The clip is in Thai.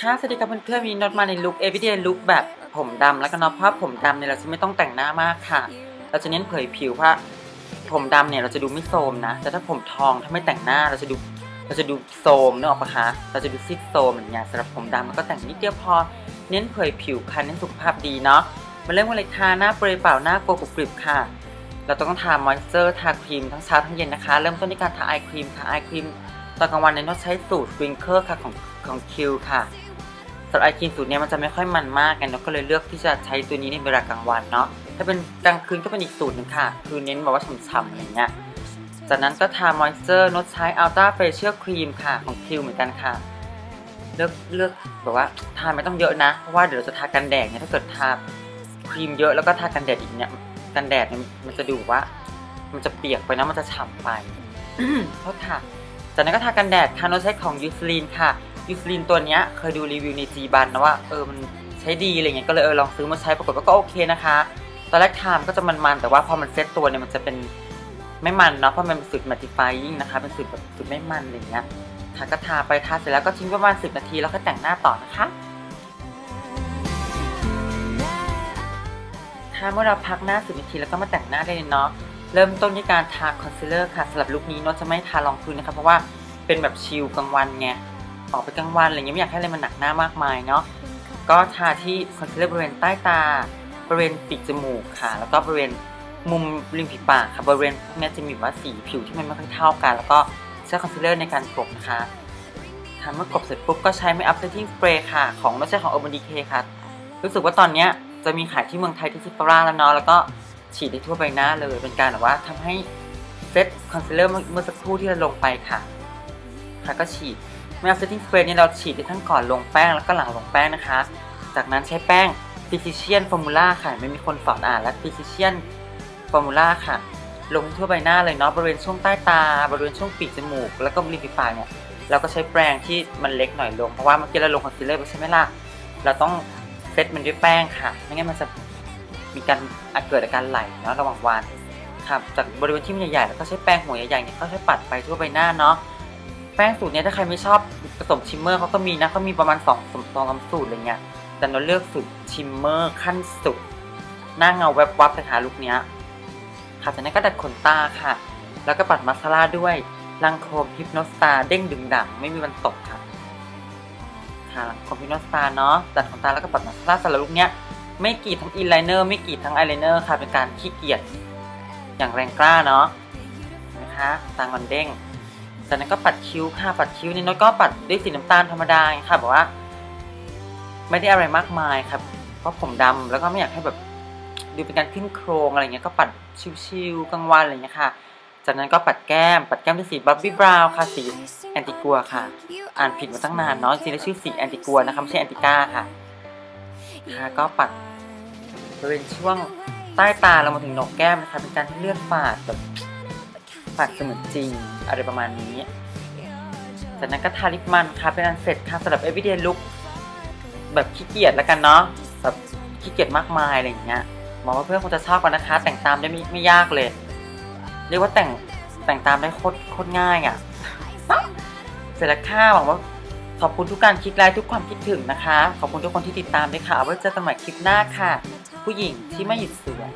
ค่ะสวัสดีครับเพื่อนๆวันนี้น็อตมาในลุค everyday look แบบผมดำแล้วก็นาะเพราะผมดำเนี่ยเราจะไม่ต้องแต่งหน้ามากค่ะ เราจะเน้นเผยผิวเพราะผมดำเนี่ยเราจะดูไม่โทรมนะ แต่ถ้าผมทองถ้าไม่แต่งหน้าเราจะดูเราจะดูโทรมเนกอะปะคะเราจะดูซิดโทรมอย่างเงี้ยสำหรับผมดำมันก็แต่งนิดเดียวพอเน้นเผยผิวค่ะเน้นสุขภาพดีเนาะมาเริ่มกันเลยค่ะหน้าเปรย์เปล่าหน้าโกกุบกริบค่ะ เราต้องทามอยเจอร์ทาครีมทั้งเช้าทั้งเย็นนะคะ เริ่มต้นด้วยการทาไอครีมค่ะไอครีม ตอนกลางวันเนี่ยน็อตใช้สูตรวิงเกอร์ค่ะของของคิวค่ะสำหรับไอครีมสูตรเนี้ยมันจะไม่ค่อยมันมากไงนก็เลยเลือกที่จะใช้ตัวนี้ในเวลากลางวันเนาะถ้าเป็นกลางคืนก็เป็นอีกสูตรหนึ่งค่ะ คือเน้นแบบว่าฉ่ำๆอะไรเงี้ยจากนั้นก็ทามอยเจอร์น็อตใช้อัลต้าเฟเชียลครีมค่ะของคิวเหมือนกันค่ะ เลือกเลือกแบบว่าทาไม่ต้องเยอะนะ เพราะว่าเดี๋ยวเราจะทากันแดดเนี่ยถ้าเกิดทาครีมเยอะแล้วก็ทากันแดดอีกเนี่ยกันแดดเนี่ยมันจะดูว่า มันจะเปียกไปนะมันจะฉ่ำไปโทษค่ะ จากนั้นก็ทากันแดดค่ะโนตใช้ของยูสลีนค่ะยูสลีนตัวเนี้ยเคยดูรีวิวในจีบันนะว่าเออมันใช้ดีอะไรเงี้ยก็เลยเออลองซื้อมาใช้ปรากฏว่าก็โอเคนะคะ ตอนแรกทามก็จะมันๆแต่ว่าพอมันเซ็ตตัวเนี่ยมันจะเป็นไม่มันเนาะเพราะมันเป็นสูตร mattifying นะคะเป็นสูตรแบบสูตรไม่มันอะไรเงี้ยทาก็ทาไปทาเสร็จแล้วก็ทิ้งประมาณ 10 นาทีแล้วก็แต่งหน้าต่อนะคะถ้าเมื่อเราพักหน้า10นาทีแล้วก็มาแต่งหน้าได้เลยเนาะ เริ่มต้นด้วยการทาคอนซีลเลอร์ค่ะสำหรับลุคนี้เนาะจะไม่ทารองพื้นนะคะเพราะว่าเป็นแบบชิลกลางวันไงออกไปกลางวันอะไรเงี้ยไม่อยากให้อะไรมันหนักหน้ามากมายเนาะก็ทาที่คอนซีลเลอร์บริเวณใต้ตา บริเวณปีกจมูกค่ะ แล้วก็บริเวณมุมริมฝีปากค่ะบริเวณพวกนี้จะมีว่าสีผิวที่มันไม่ค่อยเท่ากัน แล้วก็ใช้คอนซีลเลอร์ในการกลบนะคะทาเมื่อกลบเสร็จปุ๊บก็ใช้เมคอัพเซตติ้งสเปรย์ค่ะ ของไม่ใช่ของ Urban Decay ค่ะ รู้สึกว่าตอนเนี้ยจะมีขายที่เมืองไทยที่ซิฟาร่าแล้วเนาะแล้วก็ ฉีดได้ทั่วใบหน้าเลย เป็นการแบบว่าทำให้เซตคอนซีลเลอร์เมื่อสักครู่ที่เราลงไปค่ะ ค่ะก็ฉีดเมื่อเซตติ้งสเปรย์นี้เราฉีดได้ทั้งก่อนลงแป้งแล้วก็หลังลงแป้งนะคะ จากนั้นใช้แป้ง Physician Formula ค่ะ ไม่มีคนสอนอ่านและ Physician Formula ค่ะ ลงทั่วใบหน้าเลยเนาะบริเวณช่วงใต้ตา บริเวณช่วงปีกจมูก แล้วก็ริมฝีปากเนี่ยเราก็ใช้แปรงที่มันเล็กหน่อยลงเพราะว่าเมื่อกี้เราลงคอนซีลเลอร์ไปใช่ไหมล่ะเราต้องเซตมันด้วยแป้งค่ะไม่งั้นมันจะ มีการอาจเกิดอาการไหลเนาะระหว่างวันครับจากบริเวณที่มันใหญ่ๆแล้วก็ใช้แป้งหัวใหญ่ๆเนี่ยก็ใช้ปัดไปทั่วใบหน้าเนาะแป้งสูตรเนี้ยถ้าใครไม่ชอบผสมชิมเมอร์เขาก็มีนะเขามีประมาณ2องสองสามสูตรอะไรเงี้ยแต่เราเลือกสูตรชิมเมอร์ขั้นสุดหน้าเงาแวบวับเลยค่ะลุคเนี้ยค่ะจากนั้นก็ดัดขนตาค่ะ แล้วก็ปัดมาสคาร่าด้วยลังโคมฮิปโนสตาเด้งดึงดังไม่มีวันตกค่ะค่ะลังโคมฮิปโนสตาเนาะดัดขนตาแล้วก็ปัดมาสคาร่าสำหรับลุคเนี้ย ไม่กรีดทั้งอินไลเนอร์ไม่กรีดทั้งไอไลเนอร์ค่ะเป็นการขี้เกียจอย่างแรงกล้าเนาะนะคะตางอนเด้งจากนั้นก็ปัดคิ้วค่ะปัดคิ้วนี่น้อยก็ปัดด้วยสีน้ำตาลธรรมดาค่ะแบบว่า ไม่ได้อะไรมากมายครับ เพราะผมดำแล้วก็ไม่อยากให้แบบดูเป็นการขึ้นโครงอะไรเงี้ยก็ปัดชิวๆกลางวันอะไรเงี้ยค่ะ จากนั้นก็ปัดแก้ม ปัดแก้มด้วยสีบับบี้บราวน์ค่ะสีแอนติกัวค่ะ อ่านผิดมาตั้งนานเนาะจริงๆแล้วชื่อสีแอนติกัวนะคะไม่ใช่แอนติก้าค่ะ ค่ะก็ปัดบริเวณช่วงใต้ตาเรามาถึงหนกแก้มนะคะเป็นการที่เลือดฝาดแบบฝาดเสมือนจริงอะไรประมาณนี้ จากนั้นก็ทาลิปมันค่ะเป็นอันเสร็จค่ะสำหรับ everyday look แบบขี้เกียจแล้วกันเนาะแบบขี้เกียจมากมายอะไรอย่างเงี้ยหมอว่าเพื่อนคงจะชอบกันนะคะ แต่งตามได้ไม่ไม่ยากเลย เรียกว่าแต่งแต่งตามได้โคตรโคตรง่ายอะ่ะเสร็จแล้วค่ะหวังว่า ขอบคุณทุกการคลิกไลค์ทุกความคิดถึงนะคะ ขอบคุณทุกคนที่ติดตามด้วยค่ะเอาไว้เจอกันใหม่คลิปหน้าค่ะ ผู้หญิงที่ไม่หยุดสวย